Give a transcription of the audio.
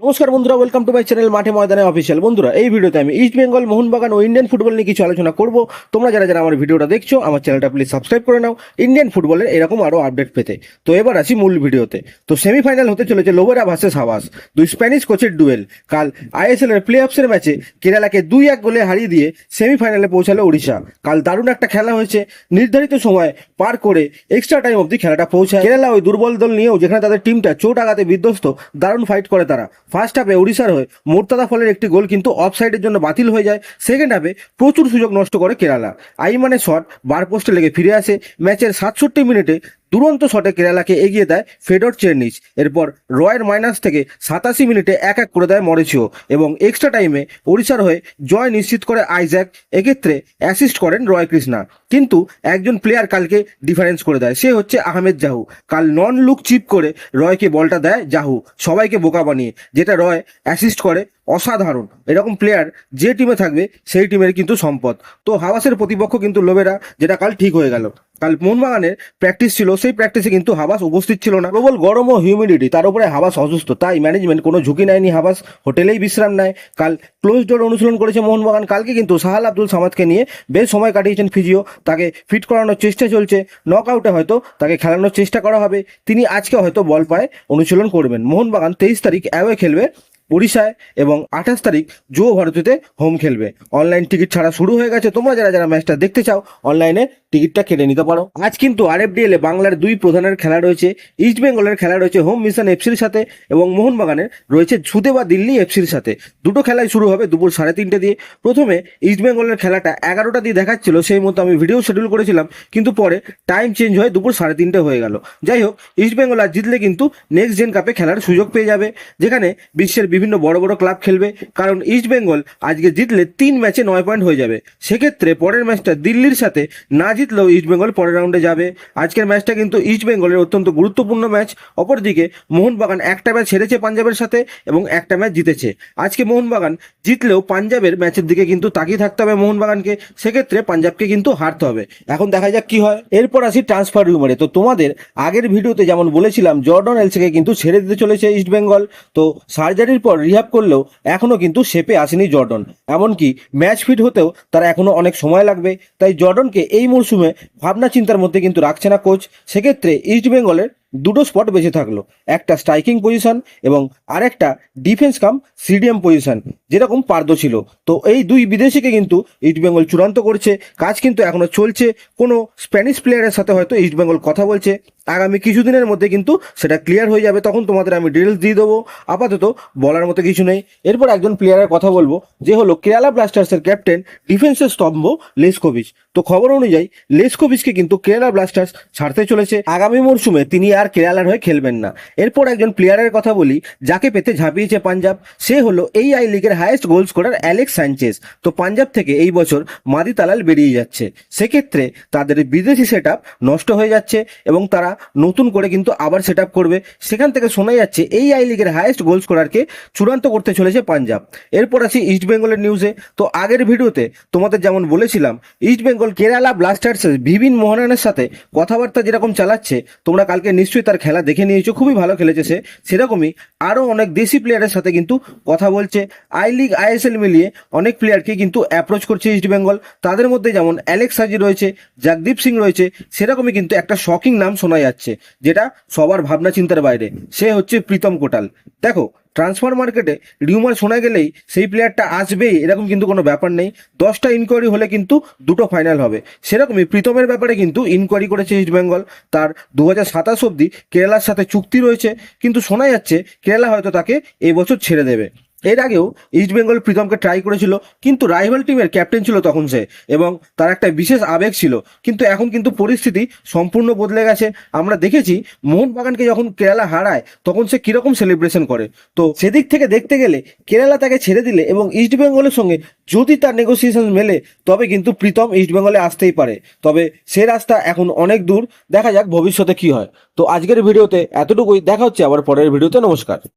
নমস্কার বন্ধুরা welcome to my channel মাঠে ময়দানে অফিসিয়াল বন্ধুরা, এই ভিডিওতে আমি ইস্ট বেঙ্গল মোহনবাগান ও ইন্ডিয়ান ফুটবল নিয়ে কিছু আলোচনা করব। তোমরা যারা যারা আমার ভিডিওটা দেখছ, আমার চ্যানেলটা প্লিজ সাবস্ক্রাইব করে নাও। ইন্ডিয়ান ফুটবলের এরকম আরও আপডেট পেতে। তো এবার আসি মূল ভিডিওতে। তো সেমিফাইনাল হতে চলেছে লোবেরা ভার্সেস হাওয়াস, দুই স্প্যানিশ কোচের ডুয়েল কাল আইএসএল এর প্লে অফসের ম্যাচে কেরালাকে দুই এক গোলে হারিয়ে দিয়ে সেমিফাইনালে পৌঁছালো ওড়িশা। কাল দারুণ একটা খেলা হয়েছে। নির্ধারিত সময় পার করে এক্সট্রা টাইম অবধি খেলাটা পৌঁছায়। কেরালা ওই দুর্বল দল নিয়েও যেখানে তাদের টিমটা চোট আঘাতে বিধ্বস্ত, দারুণ ফাইট করে তারা। ফার্স্ট হাফে ওড়িশার হয়ে মোর্তাদা ফলের একটি গোল কিন্তু অফ সাইডের জন্য বাতিল হয়ে যায়। সেকেন্ড হাফে প্রচুর সুযোগ নষ্ট করে কেরালা। আইমানের শট বার পোস্টে লেগে ফিরে আসে। ম্যাচের সাতষট্টি মিনিটে দুরন্ত শটে কেরালাকে এগিয়ে দেয় ফেডর চেরনিচ। এরপর রয়ের মাইনাস থেকে সাতাশি মিনিটে এক এক করে দেয় মরিচিও এবং এক্সট্রা টাইমে ওড়িশার হয়ে জয় নিশ্চিত করে আইজ্যাক। এক্ষেত্রে অ্যাসিস্ট করেন রয় কৃষ্ণা। কিন্তু একজন প্লেয়ার কালকে ডিফারেন্স করে দেয়। সে হচ্ছে আহমেদ জাহু। কাল নন লুক চিপ করে রয়কে বলটা দেয় জাহু। সবাইকে বোকা বানিয়ে, যেটা রয় অ্যাসিস্ট করে অসাধারণ। এরকম প্লেয়ার যে টিমে থাকবে, সেই টিমের কিন্তু সম্পদ। তো হাওয়াসের প্রতিপক্ষ কিন্তু লোবেরা যেটা কাল ঠিক হয়ে গেল। কাল মোহনবাগানের প্র্যাকটিস ছিল, সেই প্র্যাকটিসে কিন্তু হাবাস উপস্থিত ছিল না। প্রবল গরম ও হিউমিডিটি তার উপরে হাবাস অসুস্থ। তাই ম্যানেজমেন্ট কোনো ঝুঁকি নেয়নি হাবাস। হোটেলেই বিশ্রাম নেয়। কাল ক্লোজ ডোর অনুশীলন করেছে মোহনবাগান। কালকে কিন্তু সাহাল আব্দুল সামাদকে নিয়ে বেশ সময় কাটিয়েছেন ফিজিও তাকে ফিট করানোর চেষ্টা চলছে। নক আউটে হয়তো তাকে খেলানোর চেষ্টা করা হবে। তিনি আজকে হয়তো বল পায় অনুশীলন করবেন। মোহনবাগান তেইশ তারিখ অ্যাওয়ে খেলবে উড়িষ্যায় এবং আঠাশ তারিখ যুব ভারতীতে হোম খেলবে। অনলাইন টিকিট ছাড়া শুরু হয়ে গেছে। তোমরা যারা যারা ম্যাচটা দেখতে চাও অনলাইনে টিকিটটা কেটে নিতে পারো। আজ কিন্তু আরএফডিএল এ বাংলার দুই প্রধানের খেলা রয়েছে। ইস্ট বেঙ্গলের খেলা রয়েছে হোম মিশন এফসির সাথে এবং মোহনবাগানের রয়েছে ছুতে বা দিল্লি এফসির সাথে। দুটো খেলাই শুরু হবে দুপুর সাড়ে তিনটে দিয়ে। প্রথমে ইস্ট বেঙ্গলের খেলাটা এগারোটা দিয়ে দেখাচ্ছিল, সেই মতো আমি ভিডিও শিডিউল করেছিলাম, কিন্তু পরে টাইম চেঞ্জ হয়ে দুপুর সাড়ে তিনটে হয়ে গেল। যাই হোক ইস্ট বেঙ্গল আর জিতলে কিন্তু নেক্সট জেন কাপে খেলার সুযোগ পেয়ে যাবে, যেখানে বিশ্বের বিভিন্ন বড় বড় ক্লাব খেলবে। কারণ ইস্ট বেঙ্গল আজকে জিতলে তিন ম্যাচে নয় পয়েন্ট হয়ে যাবে। সেক্ষেত্রে পরের ম্যাচটা দিল্লির সাথে না জিতলেও ইস্ট বেঙ্গল পরের রাউন্ডে যাবে। আজকের ম্যাচটা কিন্তু ইস্ট বেঙ্গলের অত্যন্ত গুরুত্বপূর্ণ ম্যাচ। অপরদিকে মোহনবাগান একটা ম্যাচ হেরেছে পাঞ্জাবের সাথে এবং একটা ম্যাচ জিতেছে। আজকে মোহনবাগান জিতলেও পাঞ্জাবের ম্যাচের দিকে কিন্তু তাকিয়ে থাকতে হবে মোহনবাগানকে। সেক্ষেত্রে পাঞ্জাবকে কিন্তু হারতে হবে। এখন দেখা যাক কি হয়। এরপর আসি ট্রান্সফার রুমারে তো তোমাদের আগের ভিডিওতে যেমন বলেছিলাম, জর্ডন এলসেকে কিন্তু ছেড়ে দিতে চলেছে ইস্ট বেঙ্গল তো সার্জারির পর রিহাব করলেও এখনও কিন্তু শেপে আসেনি জর্ডন। এমনকি ম্যাচ ফিট হতেও তার এখনও অনেক সময় লাগবে। তাই জর্ডনকে এই মরশুমে ভাবনা চিন্তার মধ্যে কিন্তু রাখছে না কোচ সেক্ষেত্রে ইস্ট বেঙ্গলের দুটো স্পট বেঁচে থাকল। একটা স্ট্রাইকিং পজিশন এবং আরেকটা ডিফেন্স কাম সিডিএম পজিশন যেরকম পার্দ ছিল। তো এই দুই বিদেশিকে কিন্তু ইস্ট বেঙ্গল চূড়ান্ত করছে। কাজ কিন্তু এখনও চলছে। কোনো স্প্যানিশ প্লেয়ারের সাথে হয়তো ইস্ট বেঙ্গল কথা বলছে। আগামী কিছুদিনের মধ্যে কিন্তু সেটা ক্লিয়ার হয়ে যাবে, তখন তোমাদের আমি ডিটেলস দিয়ে দেবো। আপাতত বলার মতো কিছু নেই। এরপর একজন প্লেয়ারের কথা বলব, যে হলো কেরালা ব্লাস্টার্সের ক্যাপ্টেন ডিফেন্সের স্তম্ভ লেসকোভিচ তো খবর অনুযায়ী লেসকোভিচকে কিন্তু কেরালা ব্লাস্টার্স ছাড়তে চলেছে। আগামী মরশুমে তিনি আর কেরালার হয়ে খেলবেন না। এরপর একজন প্লেয়ারের কথা বলি, যাকে পেতে ঝাঁপিয়েছে পাঞ্জাব। সে হলো এই আই লিগের highest goal scorer Alex Sanchez তো পাঞ্জাব থেকে এই বছর মাদি তালাল বেরিয়ে যাচ্ছে। সেক্ষেত্রে তাদের বিদেশি সেট নষ্ট হয়ে যাচ্ছে এবং তারা নতুন করে কিন্তু আবার সেট করবে। সেখান থেকে শোনা যাচ্ছে, এই আই লিগের হায়েস্ট গোল স্কোরারকে চূড়ান্ত করতে চলেছে পাঞ্জাব। এরপর আসি ইস্ট বেঙ্গলের নিউজে তো আগের ভিডিওতে তোমাদের যেমন বলেছিলাম ইস্ট বেঙ্গল কেরালা ব্লাস্টার্সের বিভিন মোহনানের সাথে কথাবার্তা যেরকম চালাচ্ছে, তোমরা কালকে নিশ্চয়ই তার খেলা দেখে নিয়েছো, খুবই ভালো খেলেছে সে। সেরকমই আরও অনেক দেশি প্লেয়ারের সাথে কিন্তু কথা বলছে। আই লিগ আইএসএল মিলিয়ে অনেক প্লেয়ারকে কিন্তু অ্যাপ্রোচ করছে ইস্ট বেঙ্গল তাদের মধ্যে যেমন অ্যালেক্স হাজি রয়েছে জগদীপ সিং রয়েছে, সেরকমই কিন্তু একটা শকিং নাম শোনা যাচ্ছে, যেটা সবার ভাবনা চিন্তার বাইরে। সে হচ্ছে প্রীতম কোটাল। দেখো ট্রান্সফার মার্কেটে রিউমার শোনা গেলেই সেই প্লেয়ারটা আসবেই, এরকম কিন্তু কোনো ব্যাপার নেই। দশটা ইনকোয়ারি হলে কিন্তু দুটো ফাইনাল হবে। সেরকমই প্রীতমের ব্যাপারে কিন্তু ইনকোয়ারি করেছে ইস্ট বেঙ্গল তার দু হাজার সাতাশ অব্দি কেরালার সাথে চুক্তি রয়েছে। কিন্তু শোনা যাচ্ছে, কেরালা হয়তো তাকে এবছর ছেড়ে দেবে। এর আগেও ইস্ট বেঙ্গল প্রীতমকে ট্রাই করেছিল, কিন্তু রাইভাল টিমের ক্যাপ্টেন ছিল তখন সে, এবং তার একটা বিশেষ আবেগ ছিল। কিন্তু এখন কিন্তু পরিস্থিতি সম্পূর্ণ বদলে গেছে। আমরা দেখেছি, মোহনবাগানকে যখন কেরালা হারায়, তখন সে কীরকম সেলিব্রেশন করে। তো সেদিক থেকে দেখতে গেলে, কেরালা তাকে ছেড়ে দিলে এবং ইস্ট বেঙ্গলের সঙ্গে যদি তার নেগোসিয়েশন মেলে, তবে কিন্তু প্রীতম ইস্ট বেঙ্গলে আসতেই পারে। তবে সে রাস্তা এখন অনেক দূর, দেখা যাক ভবিষ্যতে কি হয়। তো আজকের ভিডিওতে এতটুকুই, দেখা হচ্ছে আবার পরের ভিডিওতে, নমস্কার।